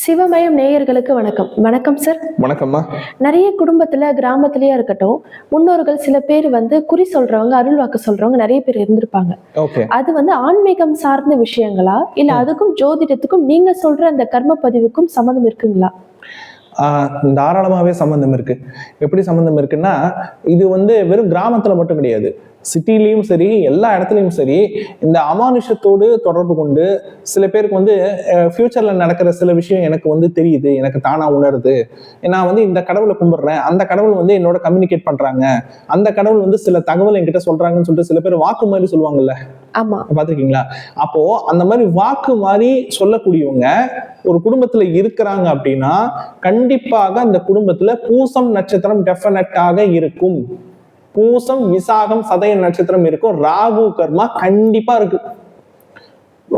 சிவமயம் நேயர்களுக்கு வணக்கம். வணக்கம் சார் வணக்கம்மா. நிறைய குடும்பத்துல கிராமத்திலயே இருக்கட்டும் முன்னோர்கள் சில பேர் வந்து குறி சொல்றவங்க அருள் வாக்கு சொல்றவங்க நிறைய பேர் இருந்திருப்பாங்க. அது வந்து ஆன்மீகம் சார்ந்த விஷயங்களா? இல்ல அதுக்கும் ஜோதிடத்துக்கும் நீங்க சொல்ற அந்த கர்ம பதிவுக்கும் சம்மந்தம் இருக்குங்களா? தாராளமாகவே சம்மந்தம் இருக்கு. எப்படி சம்மந்தம் இருக்குன்னா இது வந்து வெறும் கிராமத்துல மட்டும் கிடையாது. சிட்டிலையும் சரி எல்லா இடத்துலையும் சரி இந்த அமானுஷத்தோடு தொடர்பு கொண்டு சில பேருக்கு வந்து ஃபியூச்சர்ல நடக்கிற சில விஷயம் எனக்கு வந்து தெரியுது எனக்கு தானா உணருது. நான் வந்து இந்த கடவுளை கும்பிடுறேன் அந்த கடவுள் வந்து என்னோட கம்யூனிகேட் பண்றாங்க. அந்த கடவுள் வந்து சில தகவல் என்கிட்ட சொல்றாங்கன்னு சொல்லிட்டு சில பேர் வாக்கு மாதிரி சொல்லுவாங்கல்ல? ஆமா. பாத்திருக்கீங்களா அப்போ அந்த மாதிரி வாக்கு மாதிரி சொல்லக்கூடியவங்க ஒரு குடும்பத்துல இருக்கிறாங்க அப்படின்னா கண்டிப்பாக அந்த குடும்பத்துல பூசம் நட்சத்திரம் டெஃபினட்டாக இருக்கும். பூசம் விசாகம் சதய நட்சத்திரம் இருக்கும். ராகு கர்மா கண்டிப்பா இருக்கு.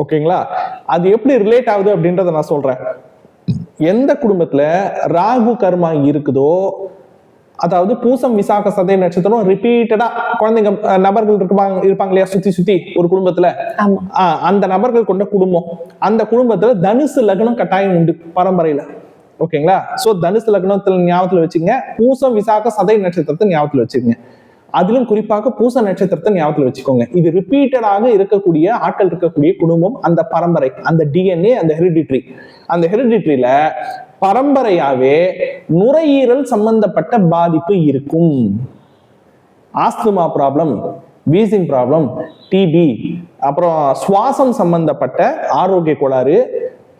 ஓகேங்களா? அது எப்படி ரிலேட் ஆகுது அப்படின்றத நான் சொல்றேன். எந்த குடும்பத்துல ராகு கர்மா இருக்குதோ அதாவது பூசம் விசாக சதய நட்சத்திரம் ரிப்பீட்டடா குழந்தைங்க நபர்கள் இருப்பாங்க இருப்பாங்க இல்லையா? சுத்தி சுத்தி ஒரு குடும்பத்துல. அந்த நபர்கள் கொண்ட குடும்பம். அந்த குடும்பத்துல தனுசு லக்னம் கட்டாயம் உண்டு பரம்பரையில. ஓகேங்களா? சோ தனுசு லக்னத்துல ஞாபகத்துல வச்சுங்க பூசம் விசாக சதை நட்சத்திரத்தை ஞாபகத்துல வச்சுக்கோங்க. அதிலும் குறிப்பாக பூச நட்சத்திரத்தை ஞாபகத்தில் வச்சுக்கோங்க. இது ரிப்பீட்டடாக இருக்கக்கூடிய ஆட்கள் இருக்கக்கூடிய குடும்பம் அந்த பரம்பரை அந்த டிஎன்ஏ அந்த ஹெரிடிட்ரி அந்த ஹெரிடிட்ரியில பரம்பரையாவே நுரையீரல் சம்பந்தப்பட்ட பாதிப்பு இருக்கும். Asthma problem wheezing problem TB அப்புறம் சுவாசம் சம்பந்தப்பட்ட ஆரோக்கிய கோளாறு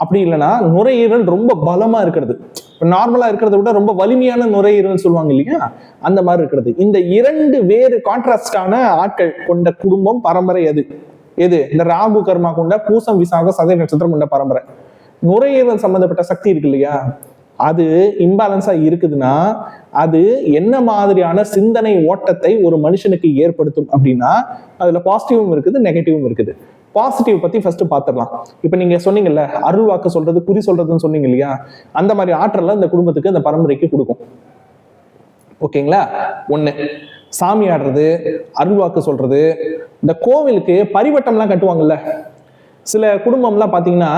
அப்படி இல்லைன்னா நுரையீரல் ரொம்ப பலமா இருக்கிறது. நார்மலா இருக்கிறத விட ரொம்ப வலிமையான நுரையீரல் சொல்லுவாங்க இல்லையா? அந்த மாதிரி இருக்கிறது. இந்த இரண்டு வேறு கான்ட்ராஸ்டான ஆட்கள் கொண்ட குடும்பம் பரம்பரை எது? எது? இந்த ராகு கர்மா கொண்ட பூசம் விசாக சதய நட்சத்திரம் கொண்ட பரம்பரை. நுரையீரல் சம்பந்தப்பட்ட சக்தி இருக்கு இல்லையா? அது இம்பேலன்ஸா இருக்குதுன்னா அது என்ன மாதிரியான சிந்தனை ஓட்டத்தை ஒரு மனுஷனுக்கு ஏற்படுத்தும் அப்படின்னா அதுல பாசிட்டிவும் இருக்குது நெகட்டிவும் இருக்குது. பாசிட்டிவ் பத்தி ஃபர்ஸ்ட் பார்த்துடலாம் இப்போ நீங்க சொன்னீங்கல்ல அருள் வாக்கு சொல்றது குறி சொல்றதுன்னு சொன்னீங்க இல்லையா? அந்த மாதிரி ஆற்றலை இந்த குடும்பத்துக்கு அந்த பரம்பரைக்கு கொடுக்கும். ஓகேங்களா? ஒண்ணு சாமி ஆடுறது அருள் வாக்கு சொல்றது இந்த கோவிலுக்கு பரிவட்டம்லாம் கட்டுவாங்கல்ல. சில குடும்பம்லாம் பாத்தீங்கன்னா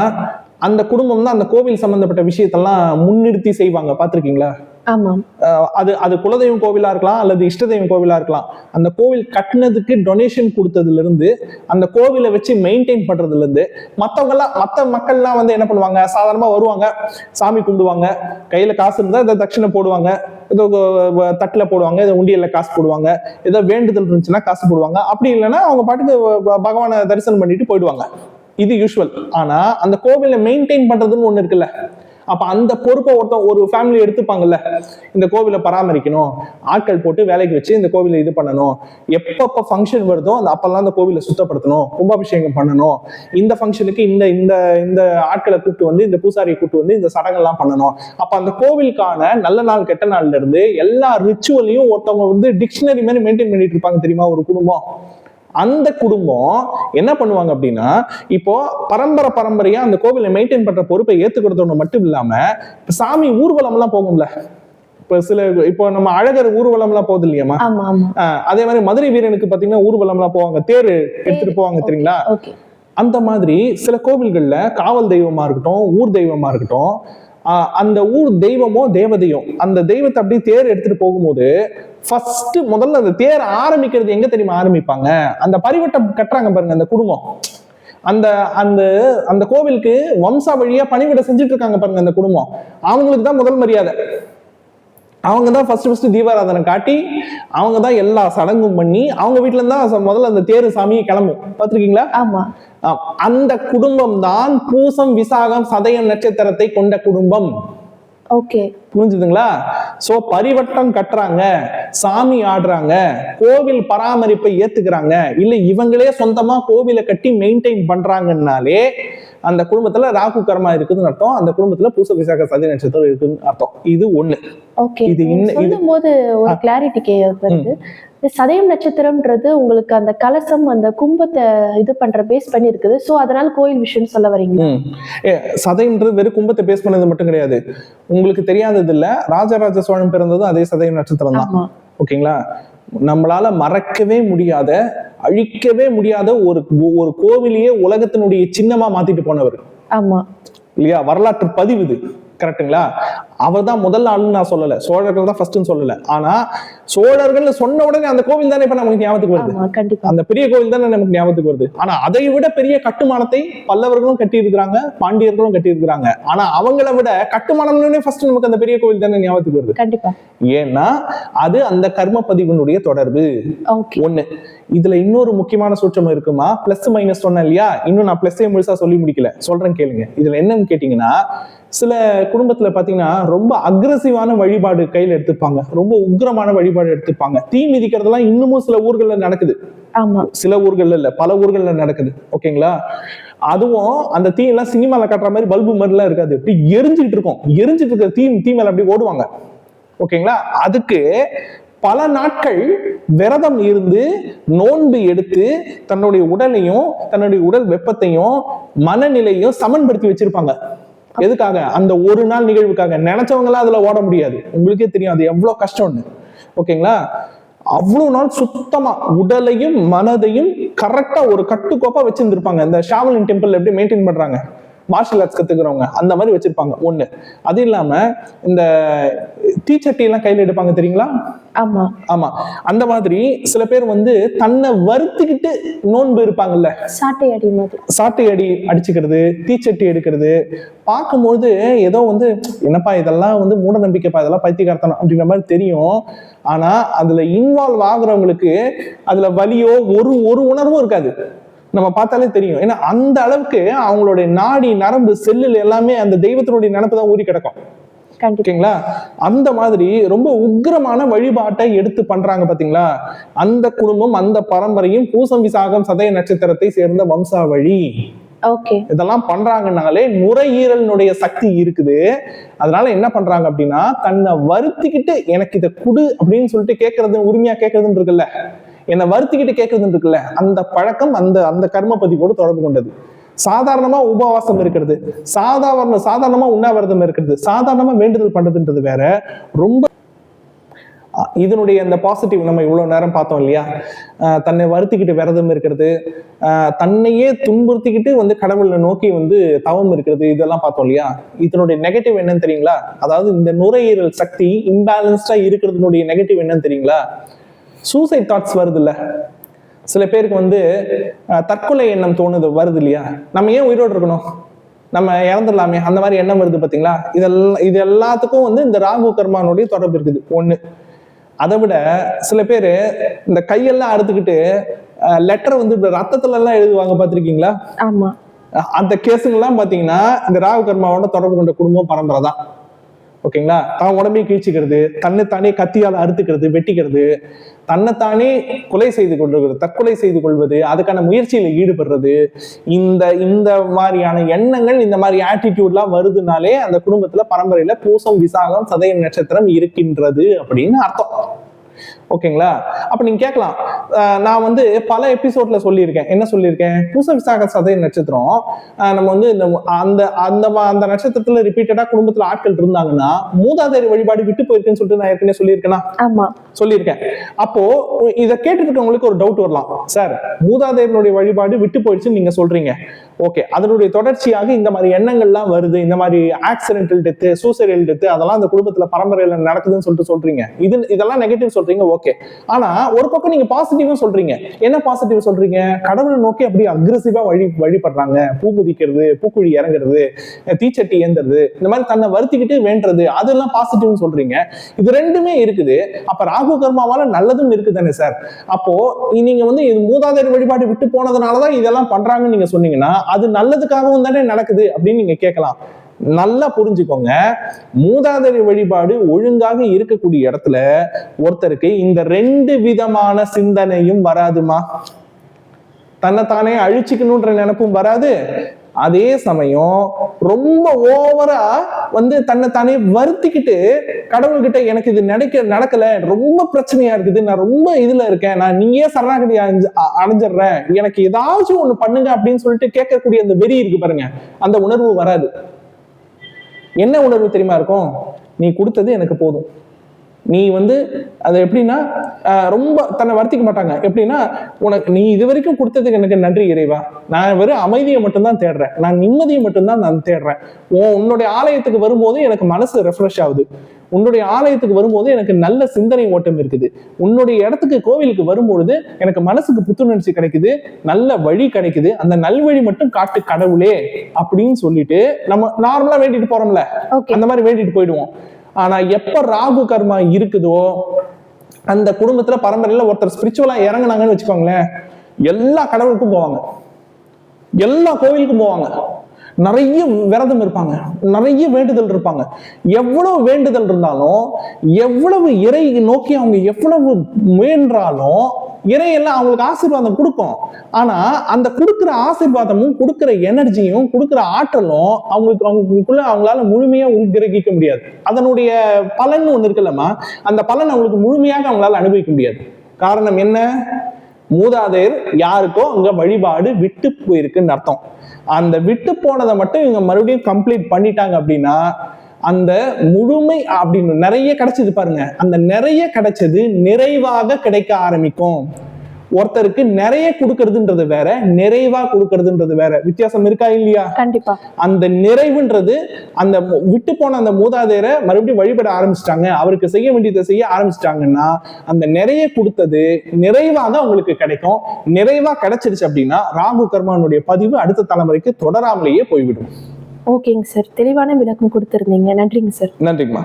அந்த குடும்பம் தான் அந்த கோவில் சம்பந்தப்பட்ட விஷயத்தெல்லாம் முன்னிறுத்தி செய்வாங்க. பார்த்துருக்கீங்களா அது அது குலதெய்வம் கோவிலா இருக்கலாம் அல்லது இஷ்ட தெய்வம் கோவிலா இருக்கலாம். அந்த கோவில் கட்டினதுக்கு டொனேஷன் கொடுத்ததுல இருந்து அந்த கோவிலை வச்சு மெயின்டைன் பண்றதுல இருந்து மத்தவங்க எல்லாம் மக்கள்லாம் வந்து என்ன பண்ணுவாங்க? சாதாரணமா வருவாங்க சாமி கும்பிடுவாங்க கையில காசு இருந்தா இதை தட்சிணை போடுவாங்க ஏதோ தட்டுல போடுவாங்க ஏதோ உண்டியல்ல காசு போடுவாங்க ஏதோ வேண்டுதல் இருந்துச்சுன்னா காசு போடுவாங்க. அப்படி இல்லைன்னா அவங்க பாட்டுக்கு பகவானை தரிசனம் பண்ணிட்டு போயிடுவாங்க. இது யூஸ்வல் ஆனா அந்த கோவிலை மெயின்டைன் பண்றதுன்னு ஒண்ணு இருக்குல்ல. அப்ப அந்த பொறுப்பை ஒருத்தன் ஒரு ஃபேமிலி எடுத்துப்பாங்கல்ல இந்த கோவிலை பராமரிக்கணும் ஆட்கள் போட்டு வேலைக்கு வச்சு இந்த கோவிலை இது பண்ணணும். எப்பப்ப ஃபங்க்ஷன் வருதோ அந்த அப்பெல்லாம் அந்த கோவிலை சுத்தப்படுத்தணும் கும்பாபிஷேகம் பண்ணணும். இந்த ஃபங்க்ஷனுக்கு இந்த இந்த இந்த ஆட்களை கூப்பிட்டு வந்து இந்த பூசாரியை கூப்பிட்டு வந்து இந்த சடங்கெல்லாம் பண்ணணும். அப்ப அந்த கோவிலுக்கான நல்ல நாள் கெட்ட நாள்ல இருந்து எல்லா ரிச்சுவலையும் ஒருத்தவங்க வந்து டிக்ஷனரி மாதிரி மெயின்டைன் பண்ணிட்டு இருப்பாங்க தெரியுமா? ஒரு குடும்பம். அந்த குடும்பம் என்ன பண்ணுவாங்க அப்படின்னா இப்போ பரம்பரை பரம்பரையா அந்த கோவிலை மெயின்டைன் பண்ற பொறுப்பை ஏத்துக்கிறதோட மட்டும் இல்லாம சாமி ஊர்வலம் எல்லாம் போகும்ல. இப்ப சில இப்போ நம்ம அழகர் ஊர்வலம் எல்லாம் போகுது இல்லையாமா அதே மாதிரி மதுரை வீரனுக்கு பாத்தீங்கன்னா ஊர்வலம் எல்லாம் போவாங்க. தேர் எடுத்துட்டு போவாங்க தெரியுங்களா? அந்த மாதிரி சில கோவில்கள்ல காவல் தெய்வமா இருக்கட்டும் ஊர் தெய்வமா இருக்கட்டும் அந்த ஊர் தெய்வமோ தேவதையோ அந்த தெய்வத்தை அப்படியே தேர் எடுத்துட்டு போகும்போது ஃபர்ஸ்ட் முதல்ல அந்த தேர் ஆரம்பிக்கிறது எங்க தெரியுமா ஆரம்பிப்பாங்க? அந்த பரிவட்டம் கட்டுறாங்க பாருங்க அந்த குடும்பம். அந்த அந்த அந்த கோவிலுக்கு வம்சா வழியா பணிவிட செஞ்சுட்டு இருக்காங்க பாருங்க அந்த குடும்பம். அவங்களுக்கு தான் முதல் மரியாதை. அவங்க தான் ஃபர்ஸ்ட் ஃபர்ஸ்ட் தீபாராதனை காட்டி அவங்க தான் எல்லா சடங்கும் பண்ணி அவங்க வீட்டுல இருந்தா முதல்ல அந்த தேரு சாமி கிளம்பும். பார்த்திருக்கீங்களா? ஆம். அந்த குடும்பம் தான் பூசம் விசாகம் சதயம் நட்சத்திரத்தை கொண்ட குடும்பம். ஓகே. புரிஞ்சுதுங்களா? சோ பரிவட்டம் கட்டுறாங்க சாமி ஆடுறாங்க கோவில் பராமரிப்பை ஏத்துக்கிறாங்க. இல்ல இவங்களே சொந்தமா கோவிலை கட்டி மெயின்டைன் பண்றாங்கன்னாலே அந்த குடும்பத்துல ராகு கர்மா இருக்குதுன்னு அர்த்தம். அந்த குடும்பத்துல பூச விசாக சதி நட்சத்திரம் இருக்குன்னு அர்த்தம். இது ஒண்ணு. ஓகே. இது சொல்லும் போது ஒரு கிளாரிட்டி வருது. சதயம் நட்சத்திரம்ன்றது உங்களுக்கு அந்த கலசம் அந்த கும்பத்தை இது பண்ற பேஸ் பண்ணி இருக்குது சோ அதனால கோயில் விஷயம் சொல்ல வரீங்க. சதயம்ன்றது வெறும் கும்பத்தை பேஸ் பண்ணது மட்டும் கிடையாது. உங்களுக்கு தெரியாதது இல்ல. ராஜராஜ சோழன் பிறந்ததும் அதே சதயம் நட்சத்திரம் தான் ஓகேங்களா? நம்மளால மறக்கவே முடியாத அழிக்கவே முடியாத ஒரு ஒரு கோவிலையே உலகத்தினுடைய சின்னமா மாத்திட்டு போனவர். ஆமா. இல்லையா? வரலாற்று பதிவு இது. கரெக்ட்டுங்களா அவர் தான் முதல் ஆளுன்னு நான் சொல்லல. சோழர்கள் தான் ஃபர்ஸ்ட்னு சொல்லல. ஆனா சோழர்கள் சொன்ன உடனே அந்த கோவில் தானே இப்ப நமக்கு ஞாபகத்துக்கு வருது? அந்த பெரிய கோவில் தானே நமக்கு ஞாபகத்துக்கு வருது? ஆனா அதை விட பெரிய கட்டுமானத்தை பல்லவர்களும் கட்டி இருக்கிறாங்க பாண்டியர்களும் கட்டி இருக்கிறாங்க ஆனா அவங்கள விட கட்டுமானம்னே ஃபர்ஸ்ட் நமக்கு அந்த பெரிய கோவில் தானே ஞாபகத்துக்கு வருது? கண்டிப்பா. ஏன்னா அது அந்த கர்ம பதிவினுடைய தொடர்பு. ஒண்ணு. இதுல இன்னொரு முக்கியமான சூட்சம் இருக்குமா? பிளஸ் மைனஸ் சொன்னேன் இல்லையா? இன்னும் நான் பிளஸ்ஸே முழுசா சொல்லி முடிக்கல. சொல்றேன் கேளுங்க. இதுல என்னன்னு கேட்டீங்கன்னா சில குடும்பத்துல பாத்தீங்கன்னா ரொம்ப அக்ரசிவான வழிபாடு கையில எடுத்துப்பாங்க. ரொம்ப உக்கிரமான வழிபாடு எடுத்துப்பாங்க. தீ மிதிக்கிறதெல்லாம் இன்னமும் சில ஊர்கள்ல நடக்குது. ஆமா. சில ஊர்கள்ல இல்ல பல ஊர்கள்ல நடக்குது. ஓகேங்களா? அதுவும் அந்த தீ எல்லாம் சினிமால காட்டுற மாதிரி பல்பு மாதிரி எல்லாம் இருக்காது. இப்படி எரிஞ்சுக்கிட்டு இருக்கும். எரிஞ்சுட்டு இருக்க தீ தீ மேல அப்படி ஓடுவாங்க. ஓகேங்களா? அதுக்கு பல நாட்கள் விரதம் இருந்து நோன்பு எடுத்து தன்னுடைய உடலையும் தன்னுடைய உடல் வெப்பத்தையும் மனநிலையும் சமன்படுத்தி வச்சிருப்பாங்க. எதுக்காக? அந்த ஒரு நாள் நிகழ்வுக்காக. நினைச்சவங்களாம் அதுல ஓட முடியாது. உங்களுக்கே தெரியும் அது எவ்வளவு கஷ்டம்னு. ஓகேங்களா? அவ்வளவு நாள் சுத்தமா உடலையும் மனதையும் கரெக்டா ஒரு கட்டுக்கோப்பா வச்சிருந்திருப்பாங்க. இந்த ஷாவலின் டெம்பிள் எப்படி மெயின்டைன் பண்றாங்க? மார்ஷல் ஆர்ட்ஸ் கத்துக்கிறவங்க அந்த மாதிரி வச்சிருப்பாங்க. ஒண்ணு. அது இல்லாம இந்த தீச்சட்டி எல்லாம் கையில எடுப்பாங்க தெரியுங்களா? ஆமா. ஆமா. அந்த மாதிரி சில பேர் வந்து தன்னை வருத்திக்கிட்டு நோன்பு இருப்பாங்கல்ல. சாட்டை அடி மாதிரி. சாட்டை அடி அடிச்சுக்கிறது தீச்சட்டி எடுக்கிறது பார்க்கும்போது ஏதோ வந்து என்னப்பா இதெல்லாம் வந்து மூட நம்பிக்கைப்பா இதெல்லாம் பைத்தியகார்த்தனம் அப்படின்ற மாதிரி தெரியும். ஆனா அதுல இன்வால்வ் ஆகுறவங்களுக்கு அதுல வலியோ ஒரு ஒரு உணர்வும் இருக்காது. நம்ம பார்த்தாலே தெரியும். ஏன்னா அந்த அளவுக்கு அவங்களுடைய நாடி நரம்பு செல்லுல எல்லாமே அந்த தெய்வத்தினுடைய நினப்பு தான் ஊறி கிடக்கும். ஓகேங்களா? அந்த மாதிரி ரொம்ப உக்கிரமான வழிபாட்டை எடுத்து பண்றாங்க பாத்தீங்களா? அந்த குடும்பம் அந்த பரம்பரையும் பூசம் விசாகம் சதய நட்சத்திரத்தை சேர்ந்த வம்சாவழி. இதெல்லாம் பண்றாங்கனாலே நுரையீரலினுடைய சக்தி இருக்குது. அதனால என்ன பண்றாங்க அப்படின்னா தன்னை வருத்திக்கிட்டு எனக்கு இதை குடு அப்படின்னு சொல்லிட்டு கேட்கறது உரிமையா கேட்கறதுன்னு இருக்குல்ல? என்னை வருத்திக்கிட்டு கேட்கறதுன்னு இருக்குல்ல அந்த பழக்கம் அந்த அந்த கர்ம பதிவோடு தொடர்பு கொண்டது. சாதாரணமா உபவாசம் இருக்கிறது சாதாரண சாதாரணமா உண்ணாவிரதம் இருக்கிறது சாதாரணமா வேண்டுதல் பண்றதுன்றது வேற. ரொம்ப இதனுடைய அந்த பாசிட்டிவ் நம்ம இவ்வளவு நேரம் பார்த்தோம் இல்லையா? தன்னை வருத்திக்கிட்டு விரதம் இருக்கிறது தன்னையே துன்புறுத்திக்கிட்டு வந்து கடவுளை நோக்கி வந்து தவம் இருக்கிறது இதெல்லாம் பார்த்தோம் இல்லையா? இதனுடைய நெகட்டிவ் என்னன்னு தெரியுங்களா? அதாவது இந்த நுரையீரல் சக்தி இம்பேலன்ஸ்டா இருக்கிறதுனுடைய நெகட்டிவ் என்னன்னு தெரியுங்களா? சூசைட் தாட்ஸ் வருது இல்ல சில பேருக்கு வந்து தற்கொலை எண்ணம் தோணுது வருது இல்லையா? நம்ம ஏன் உயிரோடு இருக்கணும்? நம்ம இறந்துடலாமே அந்த மாதிரி எண்ணம் வருது பாத்தீங்களா? இதெல்லாம் இது எல்லாத்துக்கும் வந்து இந்த ராகு கர்மானுடைய தொடர்பு இருக்குது. ஒண்ணு. அதை விட சில பேர் இந்த கையெல்லாம் அறுத்துக்கிட்டு லெட்டர் வந்து ரத்தத்துல எல்லாம் எழுதுவாங்க பார்த்திருக்கீங்களா ஆமா. அஹ் அந்த கேஸுங்கெல்லாம் பாத்தீங்கன்னா இந்த ராகு கர்மாவோட தொடர்பு கொண்ட குடும்பம் பரம்பரை தான். ஓகேங்களா? தான் உடம்பையும் கிழிச்சிக்கிறது தன்னைத்தானே கத்தியால் அறுத்துக்கிறது வெட்டிக்கிறது தன்னைத்தானே கொலை செய்து கொள்வது தற்கொலை செய்து கொள்வது அதுக்கான முயற்சியில ஈடுபடுறது இந்த இந்த மாதிரியான எண்ணங்கள் இந்த மாதிரி ஆட்டிடியூட்லாம் வருதுனாலே அந்த குடும்பத்துல பரம்பரையில பூசம் விசாகம் சதயம் நட்சத்திரம் இருக்கின்றது அப்படின்னு அர்த்தம். ஓகேங்களா? அப்ப நீங்க கேட்கலாம் நான் வந்து பல எபிசோட்ல சொல்லியிருக்கேன். என்ன சொல்லியிருக்கேன்? பூச விசாக சதய நட்சத்திரம். நம்ம வந்து இந்த அந்த அந்த அந்த நட்சத்திரத்துல ரிப்பீட்டடா குடும்பத்துல ஆட்கள் இருந்தாங்கன்னா மூதாதையர் வழிபாடு விட்டு போயிருக்குன்னு சொல்லிட்டு நான் ஏற்கனவே சொல்லியிருக்கேனா? ஆமா. சொல்லியிருக்கேன். அப்போ இதை கேட்டுட்டு இருக்கவங்களுக்கு ஒரு டவுட் வரலாம். சார் மூதாதையர்களுடைய வழிபாடு விட்டு போயிடுச்சுன்னு நீங்க சொல்றீங்க. ஓகே. அதனுடைய தொடர்ச்சியாக இந்த மாதிரி எண்ணங்கள்லாம் வருது. இந்த மாதிரி ஆக்சிடென்டல் டெத்து சூசைடல் டெத்து அதெல்லாம் அந்த குடும்பத்துல பரம்பரையில நடக்குதுன்னு சொல்லிட்டு சொல்றீங்க. இது இதெல்லாம் நெகட்டிவ் சொல்றீங்க ஓகே. ஆனா ஒரு பக்கம் நீங்க பாசிட்டிவும் சொல்றீங்க. என்ன பாசிட்டிவ் சொல்றீங்க? கடவுளை நோக்கி அப்படியே அக்ரெசிவா வழி வழிபடுறாங்க. பூ குதிக்கிறது பூக்குழி இறங்குறது தீச்சட்டி ஏந்துறது இந்த மாதிரி தன்னை வருத்திக்கிட்டு வேண்டுறது அதெல்லாம் பாசிட்டிவ்னு சொல்றீங்க. இது ரெண்டுமே இருக்குது. அப்ப ராகு கர்மாவால நல்லதும் இருக்குதானே சார் அப்போ நீங்க வந்து இது மூதாதையர் வழிபாடு விட்டு போனதுனாலதான் இதெல்லாம் பண்றாங்கன்னு நீங்க சொன்னீங்கன்னா அது நல்லதுக்காகவும் தானே நடக்குது அப்படின்னு நீங்க கேட்கலாம். நல்லா புரிஞ்சுக்கோங்க. மூதாதையர் வழிபாடு ஒழுங்காக இருக்கக்கூடிய இடத்துல ஒருத்தருக்கு இந்த ரெண்டு விதமான சிந்தனையும் வராதுமா? தன்னைத்தானே அழிச்சுக்கணுன்ற நினைப்பும் வராது. அதே சமயம் ரொம்ப ஓவரா வந்து தன்னைத்தானே வருத்திக்கிட்டு கடவுள்கிட்ட எனக்கு இது நடக்க நடக்கல ரொம்ப பிரச்சனையா இருக்குது நான் ரொம்ப இதுல இருக்கேன் நான் நீயே சரணாகதி அடைஞ்சு- அடைஞ்சிடுறேன் எனக்கு ஏதாச்சும் ஒண்ணு பண்ணுங்க அப்படின்னு சொல்லிட்டு கேட்கக்கூடிய அந்த வெறி இருக்கு பாருங்க. அந்த உணர்வு வராது. என்ன உணர்வு தெரியுமா இருக்கும்? நீ கொடுத்தது எனக்கு போதும். நீ வந்து அது எப்படின்னா ரொம்ப தன்னை வருத்திக்க மாட்டாங்க. எப்படின்னா உனக்கு நீ இது வரைக்கும் கொடுத்ததுக்கு எனக்கு நன்றி இறைவா. நான் வெறும் அமைதியை மட்டும்தான் தேடுறேன். நான் நிம்மதியை மட்டும்தான் நான் தேடுறேன். உன் உன்னுடைய ஆலயத்துக்கு வரும்போது எனக்கு மனசு ரெஃப்ரெஷ் ஆகுது. உன்னுடைய ஆலயத்துக்கு வரும்போது எனக்கு நல்ல சிந்தனை ஓட்டம் இருக்குது. உன்னுடைய இடத்துக்கு கோவிலுக்கு வரும்பொழுது எனக்கு மனசுக்கு புத்துணர்ச்சி கிடைக்குது. நல்ல வழி கிடைக்குது. அந்த நல்வழி மட்டும் காட்டு கடவுளே அப்படின்னு சொல்லிட்டு நம்ம நார்மலா வேண்டிட்டு போறோம்ல. அந்த மாதிரி வேண்டிட்டு போயிடுவோம். ஆனா எப்ப ராகு கர்மா இருக்குதோ அந்த குடும்பத்துல பரம்பரையில ஒருத்தர் ஸ்பிரிச்சுவலா இறங்குனாங்கன்னு வச்சுக்கோங்களேன் எல்லா கடவுளுக்கும் போவாங்க. எல்லா கோவிலுக்கும் போவாங்க. நிறைய விரதம் இருப்பாங்க. நிறைய வேண்டுதல் இருப்பாங்க. எவ்வளவு வேண்டுதல் இருந்தாலும் எவ்வளவு இறை நோக்கி அவங்க எவ்வளவு முயன்றாலும் இறையெல்லாம் அவங்களுக்கு ஆசீர்வாதம் கொடுக்கும். ஆனா அந்த கொடுக்குற ஆசீர்வாதமும் கொடுக்குற எனர்ஜியும் கொடுக்குற ஆற்றலும் அவங்களுக்கு அவங்களுக்குள்ள அவங்களால முழுமையா உள்கிரகிக்க முடியாது. அதனுடைய பலன் ஒண்ணு இருக்குல்லம்மா அந்த பலன் அவங்களுக்கு முழுமையாக அவங்களால அனுபவிக்க முடியாது. காரணம் என்ன? மூதாதையர் யாருக்கோ அங்க வழிபாடு விட்டு போயிருக்குன்னு அர்த்தம். அந்த விட்டு போனதை மட்டும் இவங்க மறுபடியும் கம்ப்ளீட் பண்ணிட்டாங்க அப்படின்னா அந்த முழுமை அப்படின்னு நிறைய கிடைச்சது பாருங்க. அந்த நிறைய கிடைச்சது நிறைவாக கிடைக்க ஆரம்பிக்கும். ஒருத்தருக்கு நிறைய கொடுக்கறதுன்றது வேற நிறைவா கொடுக்கறதுன்றது வேற. வித்தியாசம் இருக்கா இல்லையா? கண்டிப்பா. அந்த நிறைவுன்றது அந்த விட்டு போன அந்த மூதாதையரை மறுபடியும் வழிபட ஆரம்பிச்சிட்டாங்க. அவருக்கு செய்ய வேண்டியதை செய்ய ஆரம்பிச்சிட்டாங்கன்னா அந்த நிறைய கொடுத்தது நிறைவாக அவங்களுக்கு கிடைக்கும். நிறைவா கிடைச்சிருச்சு அப்படின்னா ராகு கர்மானுடைய பதிவு அடுத்த தலைமுறைக்கு தொடராமலேயே போய்விடும். ஓகேங்க சார். தெளிவான விளக்கம் கொடுத்துருந்தீங்க. நன்றிங்க சார். நன்றிங்கம்மா.